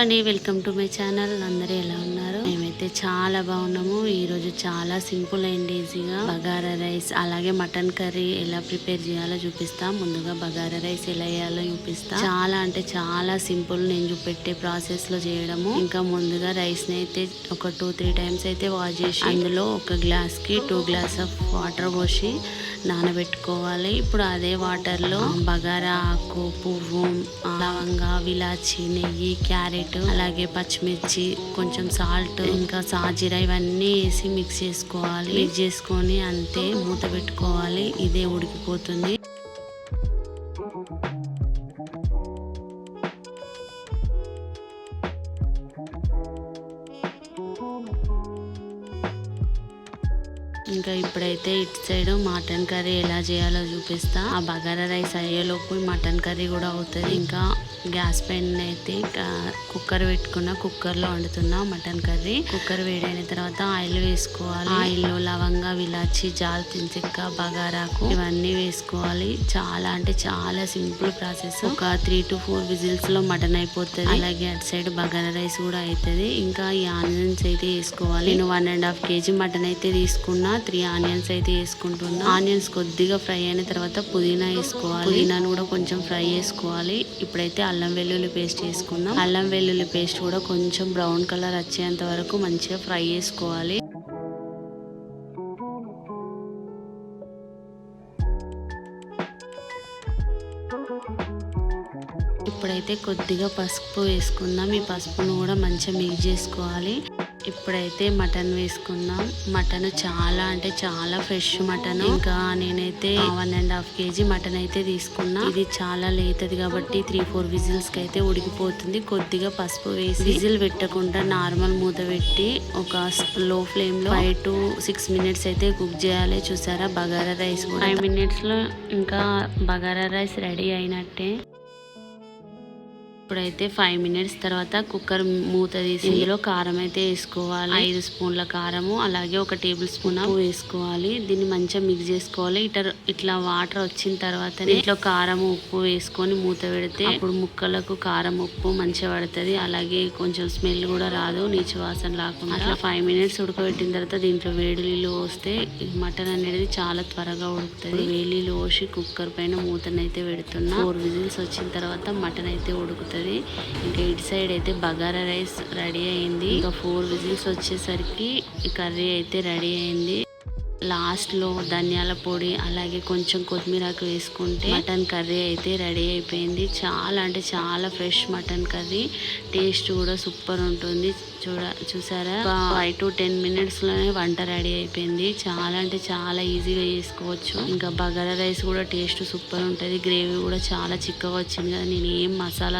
అండి welcome to my channel. అందరూ ఎలా ఉన్నారు? అయితే చాలా బాగున్నాము. ఈరోజు చాలా సింపుల్ అండ్ ఈజీగా బగారా రైస్ అలాగే మటన్ కర్రీ ఎలా ప్రిపేర్ చేయాలో చూపిస్తా. ముందుగా బగారా రైస్ ఎలా వేయాలో చూపిస్తా. చాలా అంటే చాలా సింపుల్ నేను చూపెట్టే ప్రాసెస్లో చేయడము. ఇంకా ముందుగా రైస్ని అయితే ఒక టూ త్రీ టైమ్స్ అయితే వాష్ చేసి అందులో ఒక గ్లాస్కి టూ గ్లాస్ ఆఫ్ వాటర్ పోసి నానబెట్టుకోవాలి. ఇప్పుడు అదే వాటర్లో బగారా ఆకు పువ్వు లవంగా విలాచి నెయ్యి క్యారెట్ అలాగే పచ్చిమిర్చి కొంచెం సాల్ట్ ఇంకా ఇంకా సాజీరా ఇవన్నీ వేసి మిక్స్ చేసుకోవాలి. మిక్స్ చేసుకొని అంతే మూత పెట్టుకోవాలి. ఇదే ఉడికిపోతుంది. ఇంకా ఇప్పుడైతే ఇటు సైడ్ మటన్ కర్రీ ఎలా చేయాలో చూపిస్తా. ఆ బగారా రైస్ అయ్యేలోపు మటన్ కర్రీ కూడా అవుతుంది. ఇంకా గ్యాస్ పైన అయితే కుక్కర్ పెట్టుకున్న కుక్కర్లో వండుతున్నా మటన్ కర్రీ. కుక్కర్ వేడైన తర్వాత ఆయిల్ వేసుకోవాలి. ఆయిల్ లవంగా విలాచి జాల్చిన చెక్క బగారాకు ఇవన్నీ వేసుకోవాలి. చాలా అంటే చాలా సింపుల్ ప్రాసెస్. ఒక త్రీ టు ఫోర్ విజిల్స్లో మటన్ అయిపోతుంది. అలాగే అటు సైడ్ బగారా రైస్ కూడా అవుతుంది ఇంకా ఈ ఆనియన్స్ అయితే వేసుకోవాలి. నేను one and half KG mutton అయితే తీసుకున్నా. త్రీ ఆనియన్స్ అయితే వేసుకుంటున్నా. ఆనియన్స్ కొద్దిగా ఫ్రై అయిన తర్వాత పుదీనా వేసుకోవాలి. పుదీనాను కూడా కొంచెం ఫ్రై చేసుకోవాలి ఇప్పుడైతే అల్లం వెల్లుల్లి పేస్ట్ వేసుకున్నాం అల్లం వెల్లుల్లి పేస్ట్ కూడా కొంచెం బ్రౌన్ కలర్ వచ్చేంత వరకు మంచిగా ఫ్రై చేసుకోవాలి ఇప్పుడైతే కొద్దిగా పసుపు వేసుకుందాం. ఈ పసుపును కూడా మంచిగా మిక్స్ చేసుకోవాలి. ఇప్పుడైతే మటన్ వేసుకుందాం. మటన్ చాలా అంటే చాలా ఫ్రెష్ మటన్. ఇంకా నేనైతే one and half KG mutton అయితే తీసుకున్నా. ఇది చాలా లేతది కాబట్టి త్రీ ఫోర్ విజిల్స్కి అయితే ఉడికిపోతుంది. కొద్దిగా పసుపు వేసి విజిల్ పెట్టకుండా నార్మల్ మూత పెట్టి ఒక లో ఫ్లేమ్లో ఫైవ్ టు సిక్స్ మినిట్స్ అయితే కుక్ చేయాలి. చూసారా? బగారా రైస్ ఫైవ్ మినిట్స్లో ఇంకా బగారా రైస్ రెడీ అయినట్టే. ఇప్పుడైతే ఫైవ్ మినిట్స్ తర్వాత కుక్కర్ మూత తీసి ఇందులో కారం అయితే వేసుకోవాలి. ఐదు స్పూన్ల కారము అలాగే ఒక టేబుల్ స్పూన్ వేసుకోవాలి. దీన్ని మంచిగా మిక్స్ చేసుకోవాలి. ఇట్లా ఇట్లా వాటర్ వచ్చిన తర్వాత ఇట్లా కారం ఉప్పు వేసుకొని మూత పెడితే అప్పుడు ముక్కలకు కారం ఉప్పు మంచిగా పడుతుంది. అలాగే కొంచెం స్మెల్ కూడా రాదు నీచు వాసన రాకుండా. అట్లా ఫైవ్ మినిట్స్ ఉడకబెట్టిన తర్వాత దీంట్లో వేడి నీళ్ళు పోస్తే మటన్ అనేది చాలా త్వరగా ఉడుకుతుంది. వేడి నీళ్ళు పోసి కుక్కర్ పైన మూతనైతే పెడుతున్నా. ఫోర్ విజిల్స్ వచ్చిన తర్వాత మటన్ అయితే ఉడుకుతుంది. ఇంకా ఇటు సైడ్ అయితే బగారా రైస్ రెడీ అయింది. ఇంకా ఫోర్ విజిల్స్ వచ్చేసరికి కర్రీ అయితే రెడీ అయింది. లాస్ట్లో ధనియాల పొడి అలాగే కొంచెం కొత్తిమీరకు వేసుకుంటే మటన్ కర్రీ అయితే రెడీ అయిపోయింది. చాలా అంటే చాలా ఫ్రెష్ మటన్ కర్రీ. టేస్ట్ కూడా సూపర్ ఉంటుంది. చూడ చూసారా? ఫైవ్ టు టెన్ మినిట్స్లోనే వంట రెడీ అయిపోయింది. చాలా అంటే చాలా ఈజీగా చేసుకోవచ్చు. ఇంకా బగారా రైస్ కూడా టేస్ట్ సూపర్ ఉంటుంది. గ్రేవీ కూడా చాలా చిక్కగా వచ్చింది కదా. నేను ఏం మసాలా